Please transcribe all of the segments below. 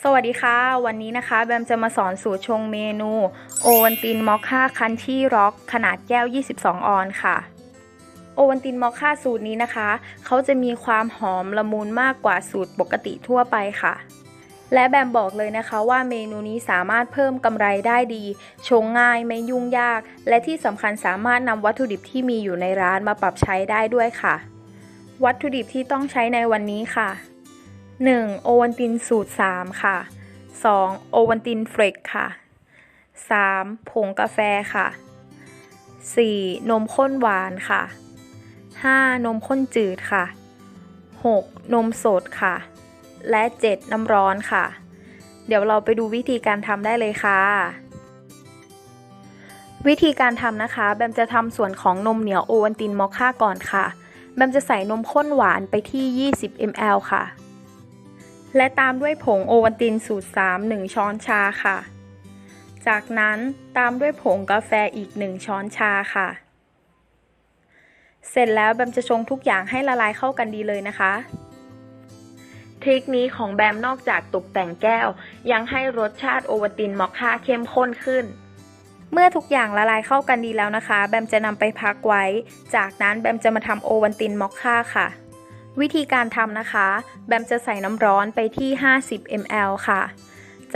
สวัสดีค่ะ วันนี้นะคะ แบมจะมาสอนสูตรชงเมนู โอวันตินมอคค่าคันที่ร็อกขนาดแก้ว 22 ออนค่ะ โอวันตินมอคค่าสูตรนี้นะคะ เขาจะมีความหอมละมุนมากกว่าสูตรปกติทั่วไปค่ะ และแบมบอกเลยนะคะว่าเมนูนี้สามารถเพิ่มกำไรได้ดี ชงง่ายไม่ยุ่งยาก และที่สำคัญสามารถนำวัตถุดิบที่มีอยู่ในร้านมาปรับใช้ได้ด้วยค่ะ วัตถุดิบที่ต้องใช้ในวันนี้ค่ะ 1. โอวันตินสูตร 3 ค่ะ 2. โอวันตินเฟรกค่ะ 3. ผงกาแฟค่ะ 4. นมข้นหวานค่ะ 5. นมข้นจืดค่ะ 6. นมสดค่ะ และ 7. น้ำร้อนค่ะ เดี๋ยวเราไปดูวิธีการทำได้เลยค่ะ วิธีการทำนะคะ แบมจะทำส่วนของนมเหนียวโอวันตินมอคค่าก่อนค่ะ แบมจะใส่นมข้นหวานไปที่ 20 ml ค่ะ และตามด้วยผงโอวัลตินสูตร 3 1 ช้อนชาค่ะ จากนั้นตามด้วยผงกาแฟอีก 1 ช้อนชาค่ะ เสร็จแล้วแบมจะชงทุกอย่างให้ละลายเข้ากันดีเลยนะคะ ทริคนี้ของแบมนอกจากตกแต่งแก้ว ยังให้รสชาติโอวัลตินมอคค่าเข้มข้นขึ้น เมื่อทุกอย่างละลายเข้ากันดีแล้วนะคะ แบมจะนำไปพักไว้ จากนั้นแบมจะมาทำโอวัลตินมอคค่าค่ะ วิธีการทำนะคะ แบมจะใส่น้ำร้อนไปที่ 50 ml ค่ะ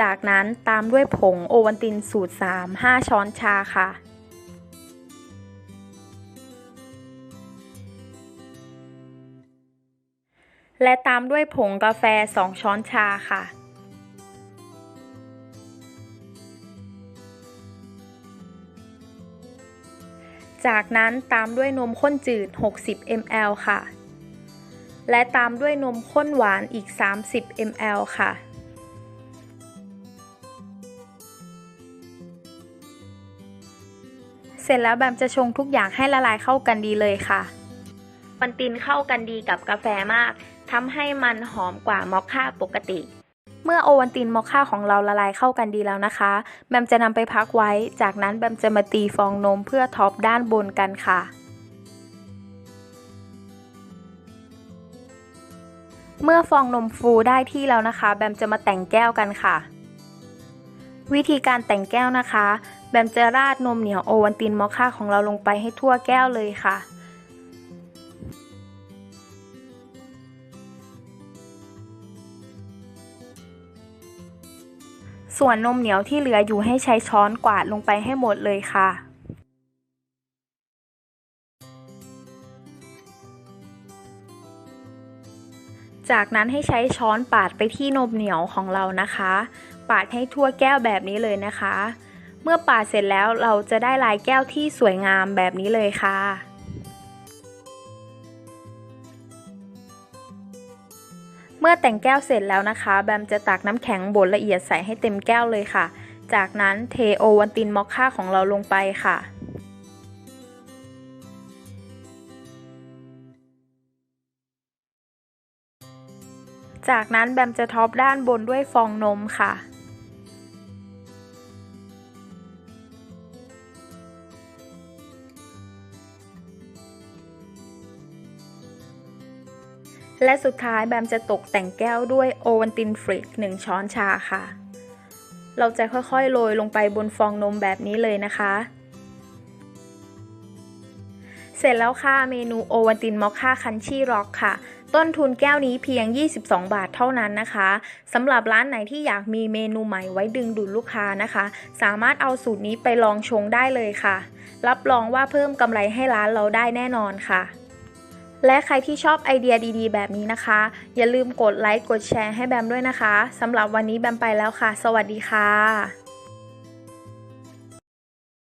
จากนั้นตามด้วยผงโอวัลตินสูตร 3 5 ช้อนชาค่ะ และตามด้วยผงกาแฟ 2 ช้อนชาค่ะจากนั้นตามด้วยนมข้นจืด 60 ml ค่ะ และตามด้วยนมข้นหวานอีก 30 ml ค่ะ เสร็จแล้วแบมจะชงทุกอย่างให้ละลายเข้ากันดีเลยค่ะ มันตินเข้ากันดีกับกาแฟมากทำให้มันหอมกว่ามอคค่าปกติ เมื่อโอวันตินมอคค่าของเราละลายเข้ากันดีแล้วนะคะ แบมจะนำไปพักไว้ จากนั้นแบมจะมาตีฟองนมเพื่อท็อปด้านบนกันค่ะ เมื่อฟองนมฟูได้ที่แล้วนะคะ แบมจะมาแต่งแก้วกันค่ะ วิธีการแต่งแก้วนะคะ แบมจะราดนมเหนียวโอวันตินมอคค่าของเราลงไปให้ทั่วแก้วเลยค่ะส่วนนมเหนียวที่เหลืออยู่ให้ใช้ช้อนกวาดลงไปให้หมดเลยค่ะ จากนั้นให้ใช้ช้อนปาดไปที่นมเหนียวของเรานะคะ ปาดให้ทั่วแก้วแบบนี้เลยนะคะ เมื่อปาดเสร็จแล้วเราจะได้ลายแก้วที่สวยงามแบบนี้เลยค่ะเมื่อแต่งแก้วเสร็จแล้วนะคะ แบมจะตักน้ำแข็งบดละเอียดใส่ให้เต็มแก้วเลยค่ะ จากนั้นเทโอวันตินมอคค่าของเราลงไปค่ะ จากนั้นแบมจะท็อปด้านบนด้วยฟองนมค่ะ และสุดท้ายแบมจะตกแต่งแก้วด้วยโอวันตินฟริก1 ช้อนชาค่ะ เราจะค่อยๆ โรยลงไปบนฟองนมแบบนี้เลยนะคะ เสร็จแล้วค่ะเมนูโอวันตินมอคค่าคันชี่ร็อกค่ะ ต้นทุนแก้วนี้เพียง 22 บาทเท่านั้นนะคะสำหรับร้านไหนที่อยากมีเมนูใหม่ไว้ดึงดูดลูกค้านะคะ สามารถเอาสูตรนี้ไปลองชงได้เลยค่ะ รับรองว่าเพิ่มกำไรให้ร้านเราได้แน่นอนค่ะ และใครที่ชอบไอเดียดีๆ แบบนี้นะคะ อย่าลืมกดไลค์กดแชร์ให้แบมด้วยนะคะสำหรับวันนี้แบมไปแล้วค่ะ สวัสดีค่ะ